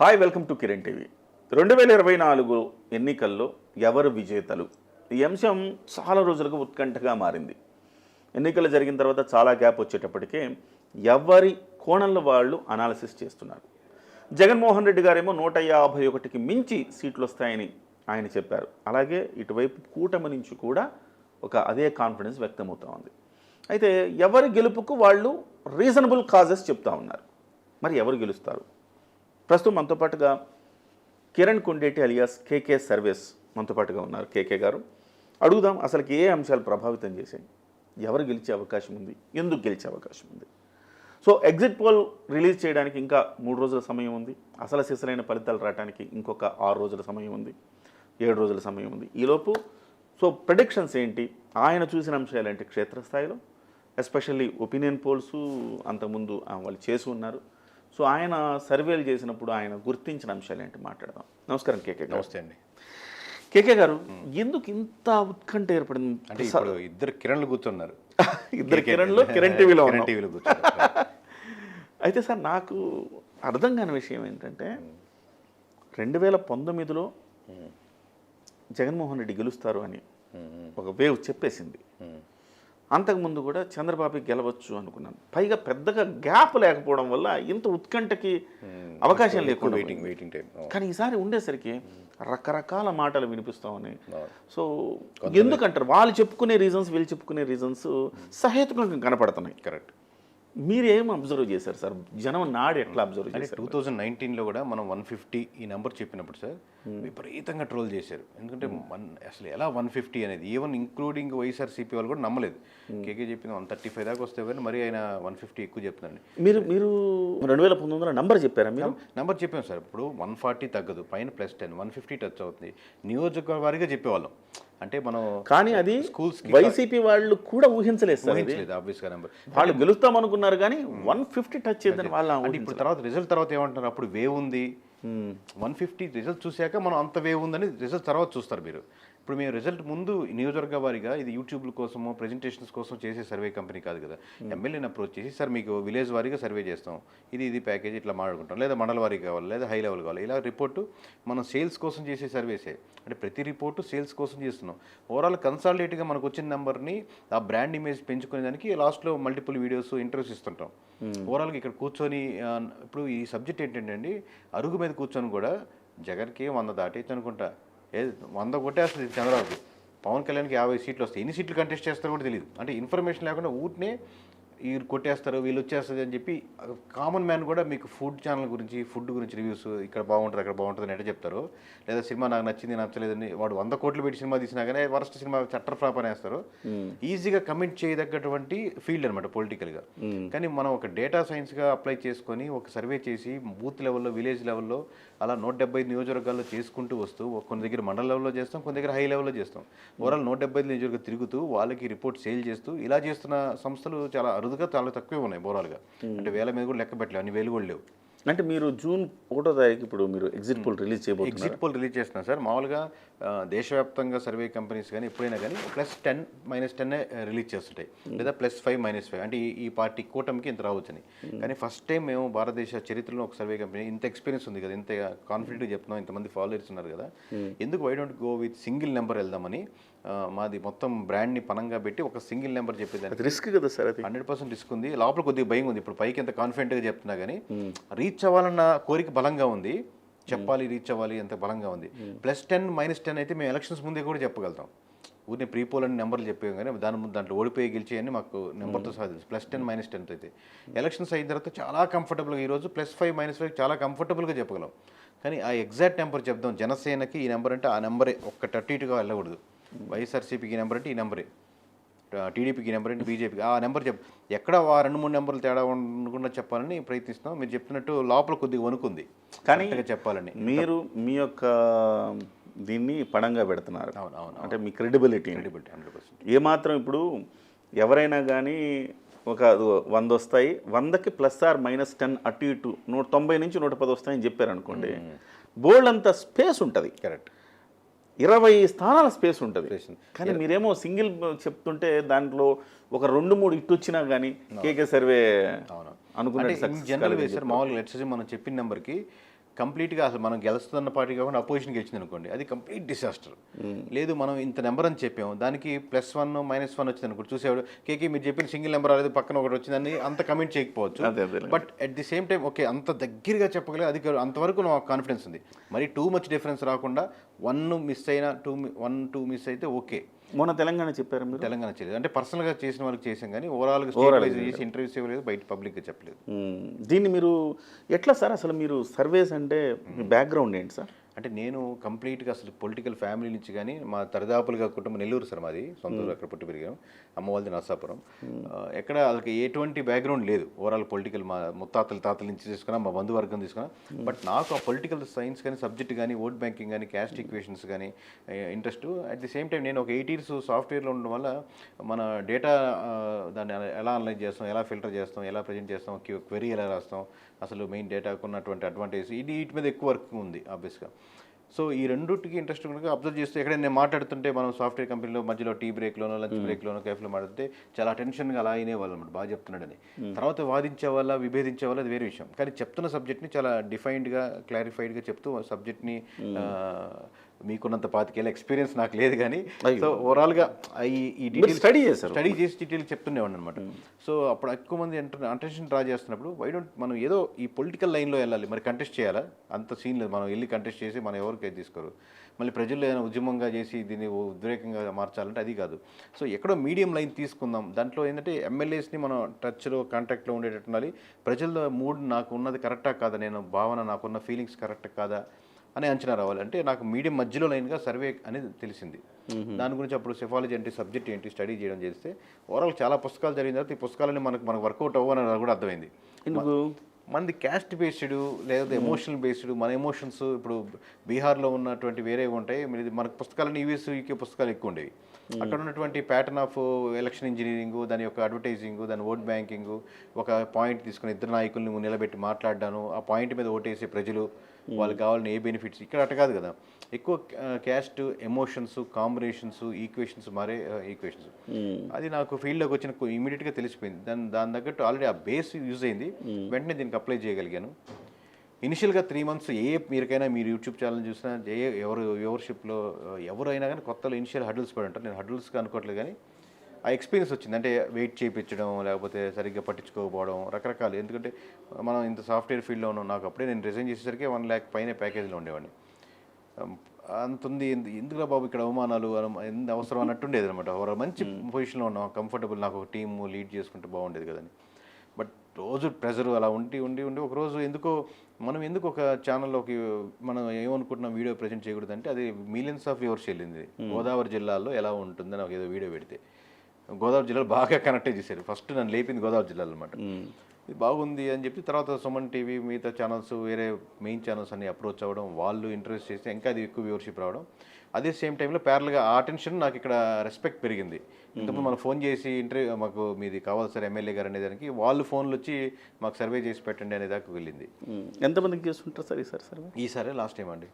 Hi welcome to Kiran TV. రెండు వేల ఇరవై నాలుగు ఎన్నికల్లో ఎవరు విజేతలు? ఈ అంశం చాలా రోజులకు ఉత్కంఠగా మారింది. ఎన్నికలు జరిగిన తర్వాత చాలా గ్యాప్ వచ్చేటప్పటికే ఎవరి కోణంలో వాళ్ళు అనాలిసిస్ చేస్తున్నారు? జగన్మోహన్ రెడ్డి గారేమో నూట యాభై ఒకటికి మించి సీట్లు వస్తాయని ఆయన చెప్పారు. అలాగే ఇటువైపు కూటమి నుంచి కూడా ఒక అదే కాన్ఫిడెన్స్ వ్యక్తమవుతూ ఉంది. అయితే ఎవరి గెలుపుకు వాళ్ళు రీజనబుల్ కాజెస్ చెప్తా ఉన్నారు. మరి ఎవరు గెలుస్తారు? ప్రస్తుతం మనతో పాటుగా Kiran Kondeti alias KK surveys మనతో పాటుగా ఉన్నారు. కేకే గారు అడుగుదాం అసలు ఏ అంశాలు ప్రభావితం చేశాయి? ఎవరు గెలిచే అవకాశం ఉంది? ఎందుకు గెలిచే అవకాశం ఉంది? సో ఎగ్జిట్ పోల్ రిలీజ్ చేయడానికి ఇంకా మూడు రోజుల సమయం ఉంది. అసలు సిసలైన ఫలితాలు రావడానికి ఇంకొక ఆరు రోజుల సమయం ఉంది. ఏడు రోజుల సమయం ఉంది. ఈలోపు సో ప్రొడిక్షన్స్ ఏంటి? ఆయన చూసిన అంశాలు ఏంటి? క్షేత్రస్థాయిలో ఎస్పెషల్లీ ఒపీనియన్ పోల్స్ అంతకుముందు వాళ్ళు చేసి ఉన్నారు. సో ఆయన సర్వేలు చేసినప్పుడు ఆయన గుర్తించిన అంశాలు ఏంటి మాట్లాడదాం. నమస్కారం కేకే నమస్తే అండి. కేకే గారు ఎందుకు ఇంత ఉత్కంఠ ఏర్పడింది? అంటే ఇప్పుడు ఇద్దరు కిరణ్లు కూర్చున్నారు. ఇద్దరు కిరణ్లో కిరణ్ టీవీలో కిరణ్. టీవీలో కూర్చున్నారు. అయితే సార్ నాకు అర్థం కాని విషయం ఏంటంటే రెండు వేల పంతొమ్మిదిలో జగన్మోహన్ రెడ్డి గెలుస్తారు అని ఒక వేవ్ చెప్పేసింది. అంతకుముందు కూడా చంద్రబాబు గెలవచ్చు అనుకున్నాను. పైగా పెద్దగా గ్యాప్ లేకపోవడం వల్ల ఇంత ఉత్కంఠకి అవకాశం లేకుండా వెయిటింగ్ వెయిటింగ్ టైం కానీ ఈసారి ఉండేసరికి రకరకాల మాటలు వినిపిస్తామని. సో ఎందుకంటారు? వాళ్ళు చెప్పుకునే రీజన్స్ వీళ్ళు చెప్పుకునే రీజన్స్ సహేతుకంగా కనపడుతున్నాయి. కరెక్ట్ మీరు ఏం అబ్జర్వ్ చేశారు సార్? జనం నాడు ఎట్లా అబ్జర్వ్ చేశారు? టూ థౌజండ్ నైన్టీన్లో కూడా మనం వన్ ఫిఫ్టీ ఈ నెంబర్ చెప్పినప్పుడు సార్ విపరీతంగా ట్రోల్ చేశారు. ఎందుకంటే వన్ అసలు ఎలా వన్ ఫిఫ్టీ అనేది? ఈవెన్ ఇంక్లూడింగ్ వైఎస్ఆర్సీపీ వాళ్ళు కూడా నమ్మలేదు. కేకే చెప్పింది వన్ థర్టీ ఫైవ్ దాకా వస్తే కానీ మరి ఆయన వన్ ఫిఫ్టీ ఎక్కువ చెప్తున్నాండి. మీరు మీరు రెండు వేల పంతొమ్మిదిలో నంబర్ చెప్పారా మీరు? నెంబర్ చెప్పాం సార్. ఇప్పుడు వన్ ఫార్టీ తగ్గదు పైన plus ten one fifty touch అవుతుంది. నియోజకవర్గారిగా చెప్పేవాళ్ళం. అంటే మనం కానీ అది కి వైసీపీ వాళ్ళు కూడా ఊహించలేదు వాళ్ళు గెలుస్తాం అనుకున్నారు కానీ వన్ ఫిఫ్టీ టచ్ చేద్దని వాళ్ళ ఇప్పుడు తర్వాత రిజల్ట్ తర్వాత ఏమంటారు అప్పుడు వేవ్ ఉంది. వన్ ఫిఫ్టీ రిజల్ట్ చూశాక మనం అంత వేవ్ ఉందని రిజల్ట్ తర్వాత చూస్తారు మీరు. ఇప్పుడు మేము రిజల్ట్ ముందు నియోజకవర్గ వారిగా ఇది యూట్యూబ్ల కోసమో ప్రెజెంటేషన్స్ కోసం చేసే సర్వే కంపెనీ కాదు కదా. ఎమ్మెల్యేని అప్రోచ్ చేసి సార్ మీకు విలేజ్ వారీగా సర్వే చేస్తాం. ఇది ఇది ప్యాకేజ్ ఇట్లా మాట్లాడుకుంటాం. లేదా మండల వారికి కావాలి లేదా హై లెవెల్ కావాలి. ఇలా రిపోర్టు మనం సేల్స్ కోసం చేసే సర్వేసే అంటే ప్రతి రిపోర్టు సేల్స్ కోసం చేస్తున్నాం. ఓవరాల్ కన్సాలిడేట్గా మనకు వచ్చిన నెంబర్ని ఆ బ్రాండ్ ఇమేజ్ పెంచుకునే దానికి లాస్ట్లో మల్టిపుల్ వీడియోస్ ఇంటర్వ్యూస్ ఇస్తుంటాం. ఓవరాల్గా ఇక్కడ కూర్చొని ఇప్పుడు ఈ సబ్జెక్ట్ ఏంటంటే అండి అరుగు మీద కూర్చొని కూడా జగన్కి వంద దాటేచ్చు అనుకుంటా. ఏది? వంద కొట్టేస్తుంది చంద్రబాబు పవన్ కళ్యాణ్కి యాభై సీట్లు వస్తాయి. ఎన్ని సీట్లు కంటెస్ట్ చేస్తారో కూడా తెలియదు అంటే ఇన్ఫర్మేషన్ లేకుండా ఊటినే వీళ్ళు కొట్టేస్తారు వీళ్ళు వచ్చేస్తుంది అని చెప్పి కామన్ మ్యాన్ కూడా మీకు ఫుడ్ ఛానల్ గురించి ఫుడ్ గురించి రివ్యూస్ ఇక్కడ బాగుంటుంది అక్కడ బాగుంటుంది అని ఎట్లా చెప్తారు? లేదా సినిమా నాకు నచ్చింది నచ్చలేదని వాడు వంద కోట్లు పెట్టి సినిమా తీసినా కానీ వరస్ట్ సినిమా చట్టర్ ఫ్లాప్ అనేస్తారు. ఈజీగా కమిట్ చేయదగ్గటువంటి ఫీల్డ్ అనమాట పొలిటికల్గా కానీ మనం ఒక డేటా సైన్స్గా అప్లై చేసుకొని ఒక సర్వే చేసి బూత్ లెవెల్లో విలేజ్ లెవెల్లో అలా నూట డెబ్బై నియోజకవర్గాల్లో చేసుకుంటూ వస్తూ కొన్ని దగ్గర మండల లెవెల్లో చేస్తాం కొన్ని దగ్గర హై లెవెల్లో చేస్తాం. ఓవరాల్ నూట డెబ్బై నియోజకవర్గం తిరుగుతూ వాళ్ళకి రిపోర్ట్ సేల్ చేస్తూ ఇలా చేస్తున్న సంస్థలు చాలా అరుదుగా చాలా తక్కువే ఉన్నాయి ఓవరాల్గా అంటే వేల మీద కూడా లెక్క పెట్టలేవు అన్ని వేలు కూడా లేవు. అంటే మీరు జూన్ ఒకటో తారీఖు ఇప్పుడు మీరు ఎగ్జిట్ పోల్ రిలీజ్ చేయబోతున్నారు. ఎగ్జిట్ పోల్ రిలీజ్ చేస్తున్నాం సార్. మామూలుగా దేశవ్యాప్తంగా సర్వే కంపెనీస్ కానీ ఎప్పుడైనా కానీ plus ten minus ten release చేస్తుంటాయి. లేదా ప్లస్ ఫైవ్ మైనస్ ఫైవ్. అంటే ఈ- పార్టీ కూటమికి ఇంత రావచ్చని. కానీ ఫస్ట్ టైం మేము భారతదేశ చరిత్రలో ఒక సర్వే కంపెనీ ఇంత ఎక్స్పీరియన్స్ ఉంది కదా ఇంత కాన్ఫిడెంట్గా చెప్తున్నాం ఇంతమంది ఫాలోవర్స్ ఉన్నారు కదా. ఎందుకు why don't go with single number వెళ్దామని మాది మొత్తం బ్రాండ్ని పనంగా పెట్టి ఒక సింగిల్ నెంబర్ చెప్పేదాన్ని. రిస్క్ కదా సార్ హండ్రెడ్ పర్సెంట్ రిస్క్ ఉంది. లోపల కొద్దిగా భయం ఉంది ఇప్పుడు పైకి ఎంత కాన్ఫిడెంట్గా చెప్తున్నా కానీ రీచ్ అవ్వాలన్న కోరిక బలంగా ఉంది. చెప్పాలి రీచ్ అవ్వాలి ఎంత బలంగా ఉంది. ప్లస్ టెన్ మైనస్ టెన్ అయితే మేము ఎలక్షన్స్ ముందే కూడా చెప్పగలుగుతాం. ఊరిని ప్రీ పోల్ అని నెంబర్లు చెప్పాం కానీ దాని ముందు దాంట్లో ఓడిపోయి గెలిచి అని మాకు నెంబర్తో సహా తెలుసు. ప్లస్ టెన్ మైనస్ టెన్ అయితే. ఎలక్షన్స్ అయిన తర్వాత చాలా కంఫర్టబుల్గా ఈరోజు ప్లస్ ఫైవ్ మైనస్ ఫైవ్ చాలా కంఫర్టబుల్గా చెప్పగలం. కానీ ఆ ఎగ్జాక్ట్ నెంబర్ చెప్దాం. జనసేనకి ఈ నెంబర్ అంటే ఆ నెంబరే ఒక్క థర్టీ ఇటుగా వెళ్ళకూడదు. వైఎస్ఆర్సీపీకి ఈ నెంబర్ అంటే ఈ నెంబరే టీడీపీకి నెంబర్ ఏంటి? బీజేపీకి. ఆ నెంబర్ చెప్ ఎక్కడ ఆ రెండు మూడు నెంబర్లు తేడా ఉండకుండా చెప్పాలని ప్రయత్నిస్తున్నాం. మీరు చెప్పినట్టు లోపల కొద్దిగా వణుకుంది. కానీ చెప్పాలని. మీరు మీ యొక్క దీన్ని పడంగా పెడుతున్నారు. అవును అవును అంటే మీ క్రెడిబిలిటీ క్రెడిబిలిటీ హండ్రెడ్ పర్సెంట్ ఏమాత్రం ఇప్పుడు ఎవరైనా కానీ ఒక వంద వస్తాయి. వందకి ప్లస్ ఆర్ మైనస్ టెన్ అటు ఇటు. నూట తొంభై నుంచి నూట పది వస్తాయని చెప్పారు అనుకోండి బోల్డ్ అంత స్పేస్ ఉంటుంది. కరెక్ట్ ఇరవై స్థానాల స్పేస్ ఉంటుంది. కానీ మీరేమో సింగిల్ చెప్తుంటే దాంట్లో ఒక రెండు మూడు ఇటు వచ్చినా కానీ కేకే సర్వే అనుకున్నట్టు success జనరల్ మామూలుగా లెట్స్ మనం చెప్పిన నెంబర్కి కంప్లీట్గా అసలు మనం గెలుస్తున్న పార్టీ కాకుండా అపోజిషన్ గెలిచింది అనుకోండి అది కంప్లీట్ డిసాస్టర్. లేదు మనం ఇంత నెంబర్ అని చెప్పాము దానికి ప్లస్ వన్ మైనస్ వన్ వచ్చింది అనుకోండి. చూసేవాడు కేకే మీరు చెప్పిన సింగిల్ నెంబర్ అనేది పక్కన ఒకటి వచ్చిందని అంత కమెంట్ చేయకపోవచ్చు. But at the same time okay అంత దగ్గరగా చెప్పగలిగే అది అంతవరకు నాకు కాన్ఫిడెన్స్ ఉంది. మరి టూ మచ్ డిఫరెన్స్ రాకుండా వన్ మిస్ అయినా టూ వన్ టూ మిస్ అయితే ఓకే. మొన్న తెలంగాణ చెప్పారు మీరు? తెలంగాణ చేయలేదు అంటే పర్సనల్గా చేసిన వాళ్ళకి చేసాం కానీ స్టేట్ చేసి ఇంటర్వ్యూస్ ఇవ్వలేదు బయట పబ్లిక్గా చెప్పలేదు. దీన్ని మీరు ఎట్లా సార్ అసలు మీరు సర్వేస్ అంటే మీ బ్యాక్గ్రౌండ్ ఏంటి సార్? అంటే నేను కంప్లీట్గా అసలు పొలిటికల్ ఫ్యామిలీ నుంచి కానీ మా తరదాపులుగా కుటుంబం నెల్లూరు సార్ మాది సొంత ఊరు అక్కడ పుట్టి పెరిగాం. అమ్మ వాళ్ళది నర్సాపురం ఎక్కడ వాళ్ళకి ఎటువంటి బ్యాక్గ్రౌండ్ లేదు. ఓవరాల్ పొలిటికల్ మా ముత్తాతల తాతల నుంచి తీసుకున్నా మా బంధువర్గం తీసుకున్నా. బట్ నాకు ఆ పొలిటికల్ సైన్స్ కానీ సబ్జెక్ట్ కానీ ఓట్ బ్యాంకింగ్ కానీ క్యాస్ట్ ఈక్వేషన్స్ కానీ interest. At the same time నేను ఒక ఎయిట్ ఇయర్స్ సాఫ్ట్వేర్లో ఉండడం వల్ల మన డేటా దాన్ని ఎలా అనలైజ్ చేస్తాం ఎలా ఫిల్టర్ చేస్తాం ఎలా ప్రజెంట్ చేస్తాం క్వెరీ ఎలా రాస్తాం అసలు మెయిన్ డేటాకు ఉన్నటువంటి అడ్వాంటేజ్. ఇది వీటి మీద ఎక్కువ వర్క్ ఉంది ఆబ్వియస్గా. సో ఈ రెండుటికి ఇంట్రెస్ట్ కనుక అబ్జర్వ్ చేస్తే ఎక్కడైనా నేను మాట్లాడుతుంటే మనం సాఫ్ట్వేర్ కంపెనీలో మధ్యలో టీ బ్రేక్లోనో లంచ్ బ్రేక్లోనో కేఫ్లో మాట్లాడితే చాలా టెన్షన్గా అలా అయినేవాళ్ళు అనమాట. బాగా చెప్తున్నాడని. తర్వాత వాదించే వాళ్ళ విభేదించే వాళ్ళ అది వేరే విషయం. కానీ చెప్తున్న సబ్జెక్ట్ని చాలా డిఫైన్డ్గా క్లారిఫైడ్గా చెప్తూ సబ్జెక్ట్ని మీకున్నంత పాతికేళ్ళ ఎక్స్పీరియన్స్ నాకు లేదు కానీ సో ఓవరాల్గా ఈ డీటెయిల్స్ స్టడీ చేశారు. స్టడీ చేసి డీటెయిల్ చెప్తుండేవాడిని అనమాట సో అప్పుడు ఎక్కువ మంది అటెన్షన్ డ్రా చేస్తున్నప్పుడు వై డోంట్ మనం ఏదో ఈ పొలిటికల్ లైన్లో వెళ్ళాలి మరి కంటెస్ట్ చేయాలా? అంత సీన్ లేదు. మనం వెళ్ళి కంటెస్ట్ చేసి మనం ఎవరికి తీసుకోరు? మళ్ళీ ప్రజల్లో ఏదైనా ఉద్యమంగా చేసి దీన్ని ఉద్రేకంగా మార్చాలంటే అది కాదు. సో ఎక్కడో మీడియం లైన్ తీసుకుందాం. దాంట్లో ఏంటంటే ఎమ్మెల్యేస్ని మనం టచ్లో కాంటాక్ట్లో ఉండేటట్టు ఉండాలి. ప్రజల్లో మూడ్ నాకు ఉన్నది కరెక్టా కాదా? నేను భావన నాకున్న ఫీలింగ్స్ కరెక్ట్ కాదా? అనే అంచనా రావాలి. అంటే నాకు మీడియం మధ్యలో లైన్గా సర్వే అనేది తెలిసింది. దాని గురించి అప్పుడు సెఫాలజీ అంటే సబ్జెక్ట్ ఏంటి స్టడీ చేయడం చేస్తే ఓవరాల్ చాలా పుస్తకాలు జరిగిన తర్వాత ఈ పుస్తకాలని మనకు మనకు వర్కౌట్ అవ్వని కూడా అర్థమైంది. ఎందుకు? మనది క్యాస్ట్ బేస్డ్ లేదా ఎమోషనల్ బేస్డ్ మన ఎమోషన్స్ ఇప్పుడు బీహార్లో ఉన్నటువంటి వేరే ఉంటాయి. మనకు పుస్తకాలని యూఎస్ యూకే పుస్తకాలు ఎక్కువ ఉండేవి. అక్కడ ఉన్నటువంటి ప్యాటర్న్ ఆఫ్ ఎలక్షన్ ఇంజనీరింగ్ దాని యొక్క అడ్వర్టైజింగ్ దాని ఓట్ బ్యాంకింగ్ ఒక పాయింట్ తీసుకుని ఇద్దరు నాయకుల్ని నిలబెట్టి మాట్లాడ్డాను. ఆ పాయింట్ మీద ఓటేసే ప్రజలు వాళ్ళకి కావాలని ఏ బెనిఫిట్స్ ఇక్కడ అట్ట కాదు కదా. ఎక్కువ క్యాస్ట్ ఎమోషన్స్ కాంబినేషన్స్ ఈక్వేషన్స్ మారే ఈక్వేషన్స్ అది నాకు ఫీల్డ్లోకి వచ్చిన ఇమీడియట్గా తెలిసిపోయింది. దాని దాని తగ్గట్టు ఆల్రెడీ ఆ బేస్ యూజ్ అయింది. వెంటనే దీనికి అప్లై చేయగలిగాను. ఇనిషియల్గా త్రీ మంత్స్ ఏ మీరికైనా మీరు యూట్యూబ్ ఛానల్ చూసినా ఏ ఎవరు వ్యూవర్షిప్లో ఎవరైనా కానీ కొత్తలో ఇనిషియల్ హడ్ల్స్ పడి ఉంటారు నేను హడ్ల్స్గా అనుకోవట్లేదు కానీ ఆ ఎక్స్పీరియన్స్ వచ్చింది. అంటే వెయిట్ చేయించడం లేకపోతే సరిగ్గా పట్టించుకోకపోవడం రకరకాలు. ఎందుకంటే మనం ఇంత సాఫ్ట్వేర్ ఫీల్డ్లో ఉన్నాం. నాకు అప్పుడే నేను రిజైన్ చేసేసరికి వన్ ల్యాక్ పైన ప్యాకేజ్లో ఉండేవాడిని. అంత ఉంది. ఎందు- ఎందుకురా బాబు ఇక్కడ అవమానాలు? ఎంత అవసరం అన్నట్టు ఉండేది అనమాట మంచి పొజిషన్లో ఉన్నాం. కంఫర్టబుల్ నాకు ఒక టీమ్ లీడ్ చేసుకుంటే బాగుండేది కదని బట్ రోజు ప్రెజర్ అలా ఉండి ఉండి ఉండి ఒక రోజు ఎందుకో మనం ఎందుకు ఒక ఛానల్లోకి మనం ఏమనుకుంటున్నాం వీడియో ప్రజెంట్ చేయకూడదు అంటే అది మిలియన్స్ ఆఫ్ వ్యూవర్స్ వెళ్ళింది. గోదావరి జిల్లాలో ఎలా ఉంటుందని ఒక ఏదో వీడియో పెడితే. గోదావరి జిల్లాలో బాగా కనెక్ట్ చేశారు. ఫస్ట్ నన్ను లేపింది గోదావరి జిల్లాలో అనమాట ఇది బాగుంది అని చెప్పి తర్వాత సుమన్ టీవీ మిగతా ఛానల్స్ వేరే మెయిన్ ఛానల్స్ అన్ని అప్రోచ్ అవ్వడం వాళ్ళు ఇంట్రెస్ట్ చేస్తే ఇంకా అది ఎక్కువ వ్యూవర్షిప్ రావడం. అదే సేమ్ టైంలో ప్యారల్గా ఆ టెన్షన్ నాకు ఇక్కడ రెస్పెక్ట్ పెరిగింది. ఇంతకుముందు మనం ఫోన్ చేసి ఇంటర్వ్యూ మాకు మీది కావాలి సార్ ఎమ్మెల్యే గారు అనేదానికి వాళ్ళు ఫోన్లు వచ్చి మాకు సర్వే చేసి పెట్టండి అనే దాకా వెళ్ళింది. ఎంతమందికి చేస్తుంటారు సార్ ఈసారి సర్వే? ఈసారి లాస్ట్ టైం అండి.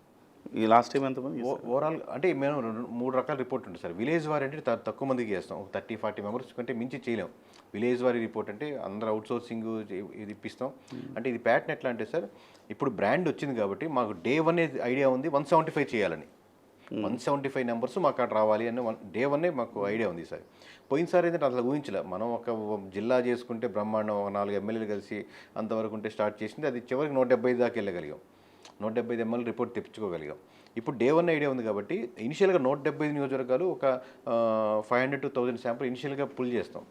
ఈ లాస్ట్ టైం ఎంతమంది ఓవరాల్ అంటే మేము రెండు మూడు రకాల రిపోర్ట్ ఉంటుంది సార్. విలేజ్ వారి అంటే తక్కువ మందికి చేస్తాం. ఒక థర్టీ ఫార్టీ మెంబర్స్ కంటే మించి చేయలేం. విలేజ్ వారి రిపోర్ట్ అంటే అందరూ అవుట్ సోర్సింగ్ ఇది ఇప్పిస్తాం. అంటే ఇది ప్యాటర్న్ ఎట్లా అంటే సార్ ఇప్పుడు బ్రాండ్ వచ్చింది కాబట్టి మాకు డే వన్ ఐడియా ఉంది వన్ సెవెంటీ ఫైవ్ చేయాలని. Hmm. One seventy five numbers మాకు అక్కడ రావాలి అని వన్ డే వన్నే మాకు ఐడియా ఉంది సార్. పోయినసారి ఏంటంటే అసలు ఊహించలే. మనం ఒక జిల్లా చేసుకుంటే బ్రహ్మాండం ఒక నాలుగు ఎమ్మెల్యేలు కలిసి అంతవరకు ఉంటే స్టార్ట్ చేసింది. అది చివరికి నూట డెబ్బై దాకా వెళ్ళగలిగాం. నూట డెబ్బై ఐదు ఎంఎల్ రిపోర్ట్ తెప్పించుకోగలిగాం. ఇప్పుడు డే వన్ ఐడియా ఉంది కాబట్టి ఇనిషియల్గా నూట డెబ్బై ఐదు నియోజకవర్గాలు ఒక five hundred to thousand sample ఇనిషియల్గా పుల్ చేస్తాం.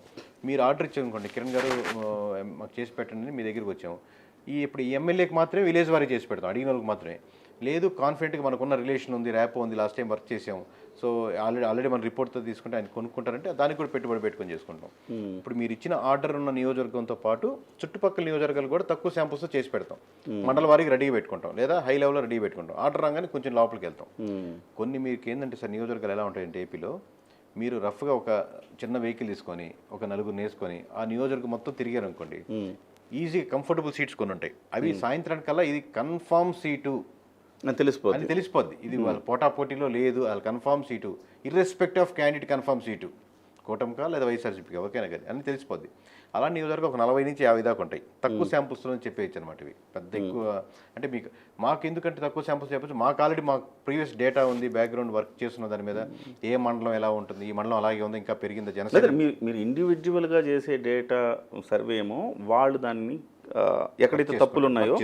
మీరు ఆర్డర్ ఇచ్చారనుకోండి కిరణ్ గారు మాకు చేసి పెట్టండి అని మీ దగ్గరికి వచ్చాము. ఈ ఇప్పుడు ఈ ఎమ్మెల్యేకి మాత్రమే విలేజ్ వారికి చేసి పెడతాం. అడిగిన వాళ్ళకి మాత్రమే. లేదు కాన్ఫిడెంట్గా మనకున్న రిలేషన్ ఉంది ర్యాప్ ఉంది లాస్ట్ టైం వర్క్ చేసాం సో ఆల్రెడీ ఆల్రెడీ మన రిపోర్ట్తో తీసుకుంటే ఆయన కొనుక్కుంటారంటే దానికి కూడా పెట్టుబడి పెట్టుకొని చేసుకుంటాం. ఇప్పుడు మీరు ఇచ్చిన ఆర్డర్ ఉన్న నియోజకవర్గంతో పాటు చుట్టుపక్కల నియోజకవర్గాలు కూడా తక్కువ శాంపుల్స్ చేసి పెడతాం. మండల వారికి రెడీగా పెట్టుకుంటాం. లేదా హై లెవెల్లో రెడీ పెట్టుకుంటాం. ఆర్డర్ రాగానే కొంచెం లోపలికి వెళ్తాం. మ్మ్. కొన్ని మీకు ఏంటంటే సార్ నియోజకవర్గాలు ఎలా ఉంటాయంటే ఏపీలో మీరు రఫ్గా ఒక చిన్న వెహికల్ తీసుకొని ఒక నలుగురు వేసుకొని ఆ నియోజకవర్గం మొత్తం తిరిగారు అనుకోండి మ్మ్. ఈజీ కంఫర్టబుల్ సీట్స్ కొన్ని ఉంటాయి అవి సాయంత్రానికల్లా ఇది కన్ఫామ్ సీటు తెలిసిపోద్ది. అని తెలిసిపోద్ది. ఇది వాళ్ళ పోటా పోటీలో లేదు వాళ్ళ confirm seat. Irrespective of candidate confirm seat. కూటమికా లేదా వైఎస్ఆర్సీపీకి ఎవరికైనా కానీ అన్ని తెలిసిపోద్ది. అలా నియోజకవర్గం ఒక నలభై నుంచి యాభై దాకా ఉంటాయి. తక్కువ శాంపుల్స్లో చెప్పేయచ్చు అనమాట ఇవి. పెద్ద ఎక్కువ అంటే మీకు మాకు ఎందుకంటే తక్కువ శాంపుల్స్ చెప్పచ్చు. మాకు ఆల్రెడీ మాకు ప్రీవియస్ డేటా ఉంది బ్యాక్గ్రౌండ్ వర్క్ చేస్తున్న దాని మీద. ఏ మండలం ఎలా ఉంటుంది? ఈ మండలం అలాగే ఉంది? ఇంకా పెరిగిందా? జనసేన మీరు ఇండివిజువల్గా చేసే డేటా సర్వే ఏమో వాళ్ళు దాన్ని ఎక్కడైతే తప్పులు ఉన్నాయో.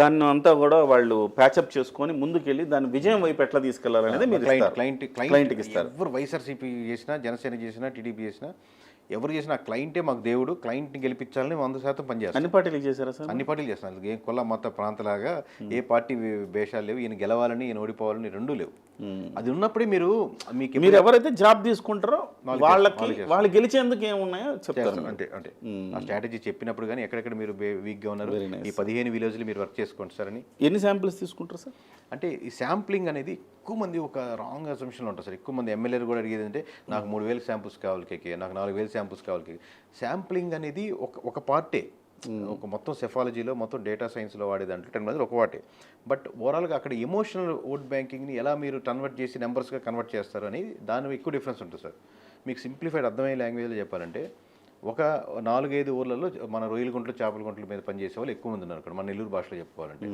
దాన్ని అంతా కూడా వాళ్ళు ప్యాచప్ చేసుకొని ముందుకెళ్ళి దాన్ని విజయం వైపు ఎట్లా తీసుకెళ్ళాలనేది మీరు క్లయింట్ క్లయింట్కి ఇస్తారు. ఎవరు వైఎస్ఆర్సీపీ చేసినా జనసేన చేసినా టీడీపీ చేసినా ఎవరు చేసినా ఆ క్లయింటే మాకు దేవుడు క్లయింట్ని గెలిపించాలని వంద శాతం పనిచేస్తాం అన్ని పార్టీలకు చేశారా సార్? అన్ని పార్టీలు చేస్తున్నారు. ఏ కుల మత ప్రాంతలాగా ఏ పార్టీ భేషాలు లేవు. ఈయన గెలవాలని ఈయన ఓడిపోవాలని రెండూ లేవు. అది ఉన్నప్పుడే మీరు మీకు మీరు ఎవరైతే జాబ్ తీసుకుంటారో వాళ్ళకి వాళ్ళు గెలిచేందుకు ఏమున్నాయో చెప్తారు. అంటే అంటే ఆ స్ట్రాటజీ చెప్పినప్పుడు కానీ ఎక్కడెక్కడ మీరు వీక్గా ఉన్నారు? ఈ పదిహేను విలేజ్లు మీరు వర్క్ చేసుకోండి సార్ అని. ఎన్ని శాంపిల్స్ తీసుకుంటారు సార్? అంటే ఈ శాంప్లింగ్ అనేది ఎక్కువ మంది ఒక రాంగ్ అసంప్షన్ ఉంటుంది సార్. ఎక్కువ మంది ఎమ్మెల్యేలు కూడా అడిగేది అంటే నాకు మూడు వేలు శాంపుల్స్ కావాలి కేకే నాకు నాలుగు వేలు శాంపుల్స్ కావాలి కేకే. శాంప్లింగ్ అనేది ఒక ఒక పార్టే ఒక మొత్తం సెఫాలజీలో మొత్తం డేటా సైన్స్లో వాడే దాంట్లో టెన్ మంది ఒక వాటే. బట్ ఓవరాల్గా అక్కడ ఎమోషనల్ ఓట్ బ్యాంకింగ్ని ఎలా మీరు కన్వర్ట్ చేసి నెంబర్స్గా కన్వర్ట్ చేస్తారు అనేది దాని ఎక్కువ డిఫరెన్స్ ఉంటుంది సార్. మీకు సింప్లిఫైడ్ అర్థమయ్యే లాంగ్వేజ్లో చెప్పాలంటే ఒక నాలుగైదు ఊర్లలో మన రొయ్యల గుంటలు చేపల గుంటల మీద పనిచేసే వాళ్ళు ఎక్కువ మంది ఉన్నారు అక్కడ మన నెల్లూరు భాషలో చెప్పుకోవాలంటే.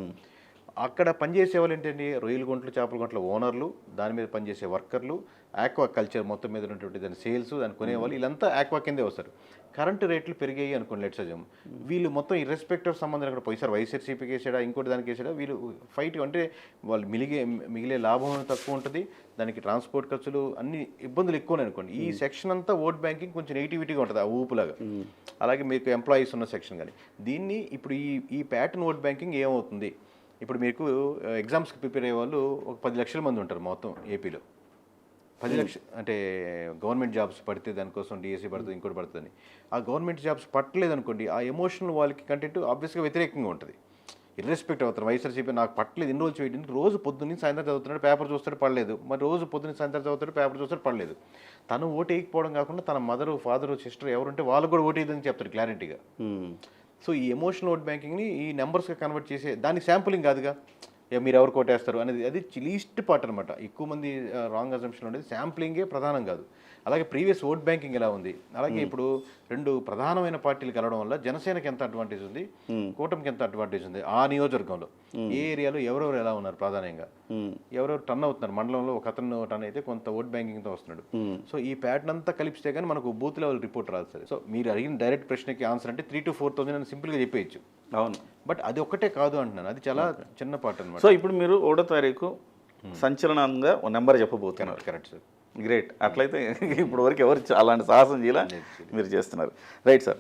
అక్కడ పనిచేసే వాళ్ళు ఏంటండి రొయ్యల గుంటలు చేపల గుంటల ఓనర్లు దాని మీద పనిచేసే వర్కర్లు ఆక్వా కల్చర్ మొత్తం మీద ఉన్నటువంటి దాని సేల్స్ దాన్ని కొనేవాళ్ళు వీళ్ళంతా ఆక్వా కిందే వస్తారు. కరెంటు రేట్లు పెరిగాయి అనుకోండి లెట్స్ అజమ్ వీళ్ళు మొత్తం ఇర్రెస్పెక్టివ్ సంబంధం అక్కడ పోయిసారు వైఎస్ఆర్సీపీకి వేసాడా ఇంకోటి దానికి వేసాడా? వీళ్ళు ఫైట్ అంటే వాళ్ళు మిలిగే మిగిలే లాభం తక్కువ ఉంటుంది. దానికి ట్రాన్స్పోర్ట్ ఖర్చులు అన్ని ఇబ్బందులు ఎక్కువ అనుకోండి. ఈ సెక్షన్ అంతా ఓట్ బ్యాంకింగ్ కొంచెం నెగిటివిటీగా ఉంటుంది ఆ ఊపులాగా. అలాగే మీకు ఎంప్లాయీస్ ఉన్న సెక్షన్ కానీ దీన్ని ఇప్పుడు ఈ ఈ ప్యాటర్న్ ఓట్ బ్యాంకింగ్ ఏమవుతుంది? ఇప్పుడు మీకు ఎగ్జామ్స్కి ప్రిపేర్ అయ్యే వాళ్ళు ఒక పది లక్షల మంది ఉంటారు మొత్తం ఏపీలో పది లక్షలు అంటే గవర్నమెంట్ జాబ్స్ పడితే దానికోసం డిఎస్సి పడుతుంది ఇంకోటి పడుతుంది. ఆ గవర్నమెంట్ జాబ్స్ పట్టలేదు అనుకోండి ఆ ఎమోషనల్ వాళ్ళకి కంటెంట్ ఆబ్వియస్గా వ్యతిరేకంగా ఉంటుంది. ఇర్రెస్పెక్ట్ అవుతారు. వైఎస్ఆర్సీపీ నాకు పట్టలేదు ఎన్ని రోజులు చేయడం రోజు పొద్దున్న సాయంత్రం చదువుతున్నాడు పేపర్ చూస్తాడు పడలేదు. మరి రోజు పొద్దున్న సాయంత్రం చదువుతాడు పేపర్ చూస్తాడు పడలేదు. తను ఓటు వేయకపోవడం కాకుండా తన మదరు ఫాదరు సిస్టర్ ఎవరుంటే వాళ్ళకు కూడా ఓటు వేయదని చెప్తారు క్లారిటీగా. సో ఈ ఎమోషనల్ ఓట్ బ్యాంకింగ్ని ఈ నెంబర్స్గా కన్వర్ట్ చేసే దానికి శాంపులింగ్ కాదుగా. మీరు ఎవరు కొట్టేస్తారు అనేది అది లీస్ట్ పార్ట్ అనమాట ఎక్కువ మంది రాంగ్ అజంప్షన్ ఉండేది. శాంప్లింగే ప్రధానం కాదు. అలాగే ప్రీవియస్ ఓట్ బ్యాంకింగ్ ఎలా ఉంది? అలాగే ఇప్పుడు రెండు ప్రధానమైన పార్టీలు కలవడం వల్ల జనసేనకి ఎంత అడ్వాంటేజ్ ఉంది? కూటమికి ఎంత అడ్వాంటేజ్ ఉంది? ఆ నియోజకవర్గంలో. ఏ ఏరియాలో ఎవరెవరు ఎలా ఉన్నారు ప్రాధాన్యంగా. ఎవరెవరు టర్న్ అవుతున్నారు? మండలంలో ఒక అతను టర్న్ అయితే కొంత ఓట్ బ్యాంకింగ్తో వస్తున్నాడు. సో ఈ ప్యాటర్న్ అంతా కలిపిస్తే కానీ మనకు బూత్ లెవెల్ రిపోర్ట్ రాదు సార్. సో మీరు అడిగిన డైరెక్ట్ ప్రశ్నకి ఆన్సర్ అంటే త్రీ టు ఫోర్ థౌసండ్ అని సింపుల్గా చెప్పేయచ్చు. అవును. బట్ అది ఒక్కటే కాదు అంటున్నాను. అది చాలా చిన్న పార్ట్ అనమాట సో ఇప్పుడు మీరు ఒకటో తారీఖు సంచలనంగా ఒక నెంబర్ చెప్పబోతున్నారు. Correct sir. గ్రేట్. అట్లయితే ఇప్పుడు వరకు ఎవరు అలాంటి సాహసం చేయాల మీరు చేస్తున్నారు. Right sir.